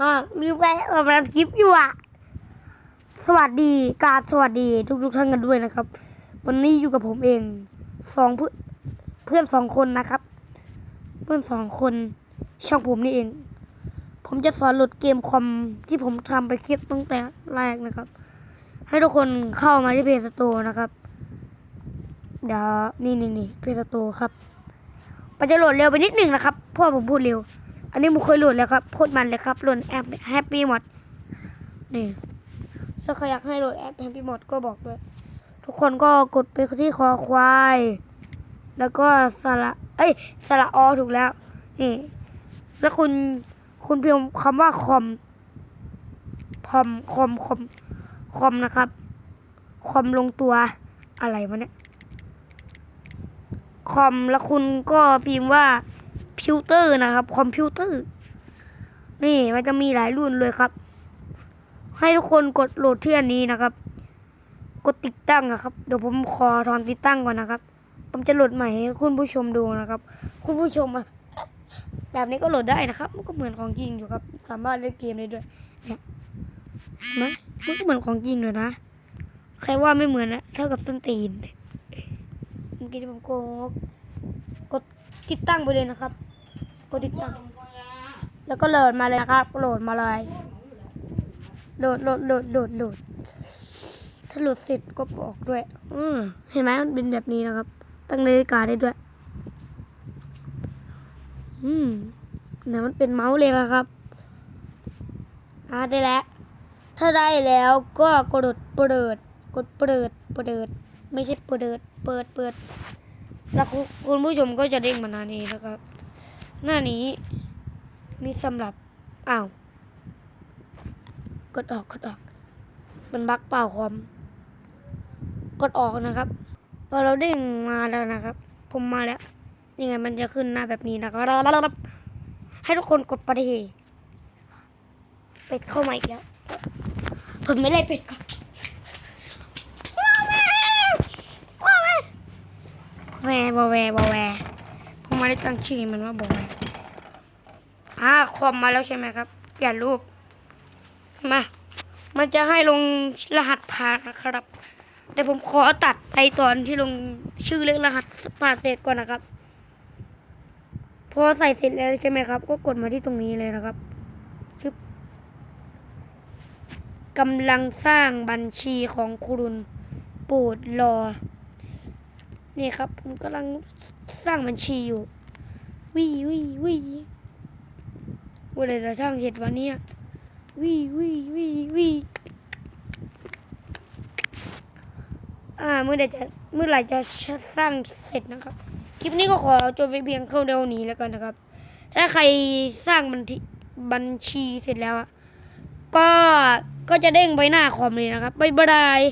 อ่าลืมไปเราทำคลิปอยู่อะ สวัสดีกราบสวัสดีทุกทุกๆท่านกันด้วยนะครับ วันนี้อยู่กับผมเองสองเพื่อนเพื่อนสองคนนะครับ เพื่อนสองคนช่องผมนี่เอง ผมจะสอนโหลดเกมคอมที่ผมทำไปคลิปตั้งแต่แรกนะครับ ให้ทุกคนเข้ามาที่เพจสโตนะครับ เดี๋ยวนี่นี่นี่เพจสโตครับมันจะโหลดเร็วไปนิดหนึ่งนะครับเพราะว่อผมพูดเร็ว อันนี้ผมเคยโหลดแล้วครับโคตรมันเลยครับโหลดแอปแฮปปี้หมดนี่ถ้าใครอยากให้โหลดแอปแฮปปี้หมดก็บอกด้วย ทุกคนก็กดไปที่คอควาย แล้วก็สระเอ้ยสระอถูกแล้วนี่แล้วคุณคุณพิมพ์คำว่าคอมคอมคอมคอมคอมนะครับคอมลงตัวอะไรวะเนี่ยคอมแล้วคุณก็พิมพ์ว่า พิวเตอร์นะครับ คอมพิวเตอร์ นี่มันจะมีหลายรุ่นเลยครับ ให้ทุกคนกดโหลดที่อันนี้นะครับ กดติดตั้งนะครับเดี๋ยวผมขอถอนติดตั้งก่อนนะครับ ผมจะโหลดใหม่ให้คุณผู้ชมดูนะครับ คุณผู้ชมอะแบบนี้ก็โหลดได้นะครับ มันก็เหมือนของจริงอยู่ครับ สามารถเล่นเกมได้ด้วย เนี่ยเห็นไหมมันก็เหมือนของจริงเลยนะ ใครว่าไม่เหมือนนะเท่ากับต้นตีนเมื่อกี้ผมโกงกดติดตั้งไปเลยนะครับ กดติดตั้งแล้วก็โหลดมาเลยนะครับโหลดมาเลยโหลดโหลดโหลดโหลดโหลดถ้าโหลดเสร็จก็บอกด้วย อืมเห็นไหมมันเป็นแบบนี้นะครับ ตั้งนาฬิกาได้ด้วย อืมเนี่ยมันเป็นเมาส์เลยนะครับอ่าได้แล้ว ถ้าได้แล้วก็กดเปิด กดเปิดเปิด ไม่ใช่เปิด เปิดเปิด แล้วคุณผู้ชมก็จะเด้งมานานี้นะครับ หน้านี้ มีสำหรับอ้าวกดออกกดออก มันบักเปล่าคอมกดออกนะครับ พอเราเด้งมาแล้วนะครับ ผมมาแล้วยังไงมันจะขึ้นหน้าแบบนี้นะครับให้ทุกคนกดปทีเป็ดเข้ามาอีกแล้วผมไม่ได้เป็ดก่อนว้าวแวแววแววแวผม ไม่ได้ตั้งชื่อมันว่าบอแวอ่าคอมมาแล้วใช่ไหมครับ เปลี่ยนรูป มา มันจะให้ลงรหัสผ่านนะครับ แต่ผมขอตัดไอตอนที่ลงชื่อเลขรหัสผ่านเสร็จก่อนนะครับ พอใส่เสร็จแล้วใช่ไหมครับ ก็กดมาที่ตรงนี้เลยนะครับชึบกำลังสร้างบัญชีของคุณโปรดรอ นี่ครับ ผมกำลัง สร้างบัญชีอยู่วิวิวิว่าอะไรจะช่างเสร็จวันนี้วิวิวิวิอ่าเมื่อใดจะเมื่อไรจะสร้างเสร็จนะครับ คลิปนี้ก็ขอจบไปเพียงเท่าเดียวนี้แล้วกันนะครับ ถ้าใครสร้างบัญชีบัญชีเสร็จแล้วก็ก็จะเด้งไปหน้าคอมเลยนะครับบ๊ายบาย